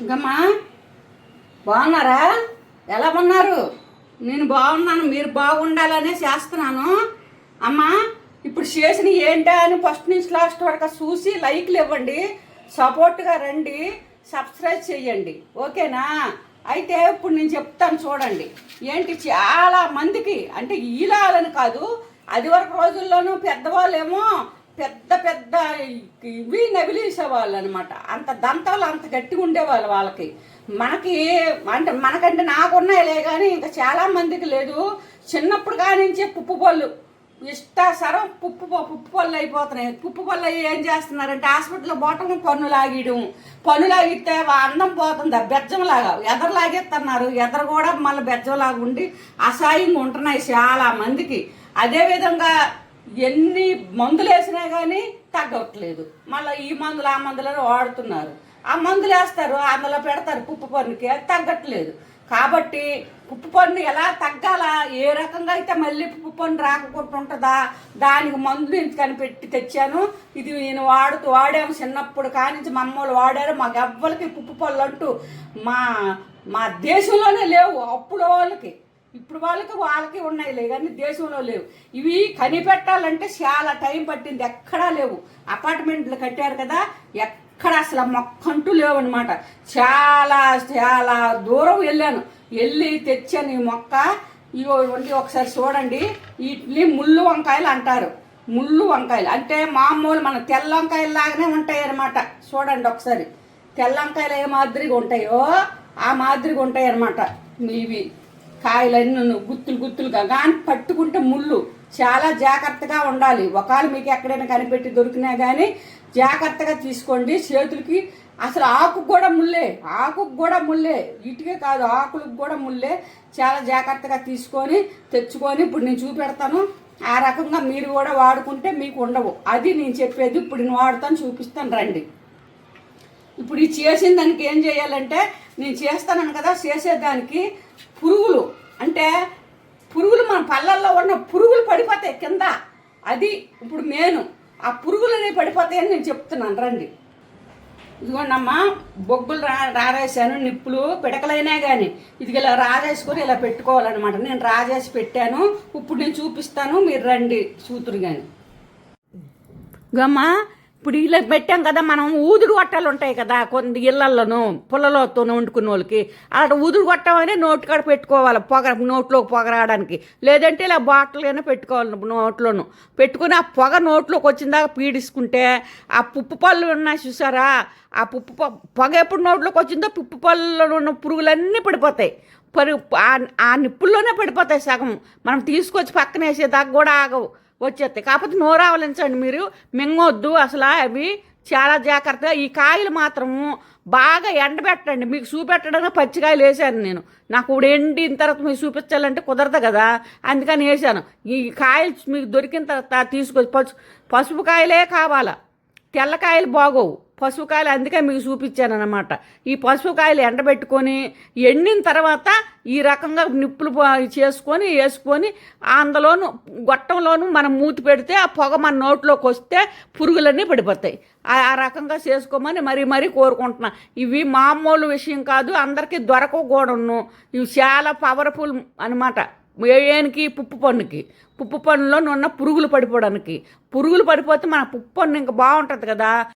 ఇంకమ్మా బాగున్నారా? ఎలా ఉన్నారు? నేను బాగున్నాను మీరు బాగుండాలనే చేస్తున్నాను. అమ్మా ఇప్పుడు చేసిన ఏంటా అని ఫస్ట్ నుంచి లాస్ట్ వరకు చూసి లైక్లు ఇవ్వండి. సపోర్ట్గా రండి. సబ్స్క్రైబ్ చేయండి. ఓకేనా? అయితే ఇప్పుడు నేను చెప్తాను చూడండి. ఏంటి చాలా మందికి అంటే ఈలాలని కాదు అది వరకు రోజుల్లోనూ పెద్దవాళ్ళేమో పెద్ద పెద్ద ఇవి నవిలేసేవాళ్ళు అనమాట అంత దంతాలు అంత గట్టిగా ఉండేవాళ్ళు వాళ్ళకి. మనకి అంటే మనకంటే నాకున్నాయిలే కానీ ఇంకా చాలా మందికి లేదు. చిన్నప్పుడు కానించే పుప్పు పళ్ళు. ఇష్టాసరం పుప్పు పుప్పు పళ్ళు అయిపోతున్నాయి. పుప్పు పళ్ళు అయ్యి ఏం చేస్తున్నారంటే హాస్పిటల్లో పోవటం పన్ను లాగేయడం. పన్ను లాగితే అందం పోతుంది. ఆ బెజ్జంలాగా ఎదరు లాగేస్తున్నారు ఎదరు కూడా మళ్ళీ బెజ్జంలాగా ఉండి అసహాయంగా ఉంటున్నాయి చాలా మందికి. అదేవిధంగా ఎన్ని మందులు వేసినా కానీ తగ్గట్లేదు. మళ్ళీ ఈ మందులు ఆ మందులను వాడుతున్నారు. ఆ మందులు వేస్తారు అందులో పెడతారు పుప్పు పన్నుకి అది తగ్గట్లేదు. కాబట్టి పుప్పు పన్ను ఎలా తగ్గాలా? ఏ రకంగా అయితే మళ్ళీ ఉప్పు పన్ను రాకుండా ఉంటుందా? దానికి మందులు నేను కనిపెట్టి తెచ్చాను? ఇది నేను వాడుతూ వాడాము చిన్నప్పుడు కానించి మా అమ్మోళ్ళు వాడారు. మాకు ఎవ్వరికి పుప్పు పళ్ళు అంటూ మా మా దేశంలోనే లేవు అప్పుడు వాళ్ళకి ఇప్పుడు వాళ్ళకి వాళ్ళకి ఉన్నాయిలే కానీ దేశంలో లేవు. ఇవి కనిపెట్టాలంటే చాలా టైం పట్టింది ఎక్కడా లేవు. అపార్ట్మెంట్లు కట్టారు కదా ఎక్కడ అసలు మొక్కంటూ లేవు అనమాట చాలా చాలా దూరం వెళ్ళాను. వెళ్ళి తెచ్చాను ఈ మొక్క. ఇవి ఇవ్వండి ఒకసారి చూడండి. వీటిని ముళ్ళు వంకాయలు అంటారు. ముళ్ళు వంకాయలు. అంటే మామూలు మన తెల్ల వంకాయలు లాగానే ఉంటాయి అనమాట చూడండి ఒకసారి. తెల్ల వంకాయలు ఏ మాదిరిగా ఉంటాయో ఆ మాదిరిగా ఉంటాయి అనమాట ఇవి. కాయలన్నీ గుత్తులు గుత్తులుగా కానీ పట్టుకుంటే ముళ్ళు. చాలా జాగ్రత్తగా ఉండాలి. ఒకవేళ మీకు ఎక్కడైనా కనిపెట్టి దొరికినా కానీ జాగ్రత్తగా తీసుకోండి. చేతులకి అసలు ఆకు కూడా ముల్లే ఆకుకు కూడా ముల్లే ఇటుకే కాదు ఆకులకు కూడా ముల్లే చాలా జాగ్రత్తగా తీసుకొని తెచ్చుకొని ఇప్పుడు నేను చూపెడతాను. ఆ రకంగా మీరు కూడా వాడుకుంటే మీకు ఉండవు. అది నేను చెప్పేది ఇప్పుడు నేను వాడుతాను చూపిస్తాను రండి. ఇప్పుడు ఈ చేసిన దానికి ఏం చేయాలంటే నేను చేస్తాను కదా చేసేదానికి పురుగులు. అంటే పురుగులు మన పళ్ళల్లో ఉన్న పురుగులు పడిపోతాయి కింద. అది ఇప్పుడు మేను ఆ పురుగులు అనేవి పడిపోతాయని నేను చెప్తున్నాను రండి. ఇదిగోండమ్మా బొగ్గులు రా రారేసాను నిప్పులు పిడకలైనా కానీ ఇది ఇలా రాజేసుకొని ఇలా పెట్టుకోవాలన్నమాట. నేను రాజేసి పెట్టాను. ఇప్పుడు నేను చూపిస్తాను మీరు రండి చూతురు కానీ గమ్మా ఇప్పుడు ఇలా పెట్టాం కదా మనం ఊదుడు గొట్టాలు ఉంటాయి కదా కొన్ని ఇళ్ళల్లోనూ పుల్లలోతోనూ వండుకున్న వాళ్ళకి. అలా ఊదుడు గొట్టమనే నోటి కాడ పెట్టుకోవాలి పొగ నోట్లోకి పొగ రావడానికి. లేదంటే ఇలా బాటిల్గానే పెట్టుకోవాలి నోట్లోను. పెట్టుకుని ఆ పొగ నోట్లోకి వచ్చిన దాకా పీడిసుకుంటే ఆ పుప్పు పళ్ళు ఉన్నాయి చూసారా? ఆ పుప్పు పొగ ఎప్పుడు నోట్లోకి వచ్చిందో పుప్పు పళ్ళలో ఉన్న పురుగులన్నీ పడిపోతాయి. పరు ఆ- ఆ నిప్పుల్లోనే పడిపోతాయి సగం. మనం తీసుకొచ్చి పక్కన వేసేదాకా కూడా ఆగవు. వచ్చేస్తాయి. కాకపోతే నోరు ఆవలించండి మీరు. మింగొద్దు. అసలు అవి చాలా జాగ్రత్తగా ఈ కాయలు మాత్రము బాగా ఎండబెట్టండి. మీకు చూపెట్టడానికి పచ్చికాయలు వేసాను నేను. నాకు ఇప్పుడు ఎండిన తర్వాత మీకు చూపించాలంటే కుదరదు కదా. అందుకని వేసాను ఈ కాయలు మీకు దొరికిన తర్వాత తీసుకొచ్చి పసు పసుపు కాయలే కావాలా? తెల్లకాయలు బాగోవు. పసుపు కాయలు అందుకే మీకు చూపించాను అనమాట ఈ పసుపు కాయలు ఎండబెట్టుకొని ఎండిన తర్వాత ఈ రకంగా నిప్పులు చేసుకొని వేసుకొని అందులోను గొట్టంలోను మనం మూతి పెడితే ఆ పొగ మన నోట్లోకి వస్తే పురుగులన్నీ పడిపోతాయి. ఆ రకంగా చేసుకోమని మరీ మరీ కోరుకుంటున్నా. ఇవి మామూలు విషయం కాదు అందరికీ దొరకకూడను కూడాను. ఇవి చాలా పవర్ఫుల్ అనమాట ఏనికి పుప్పు పన్నుకి. పుప్పు పన్నులో ఉన్న పురుగులు పడిపోవడానికి. పురుగులు పడిపోతే మన పుప్పు పన్ను ఇంకా బాగుంటుంది కదా.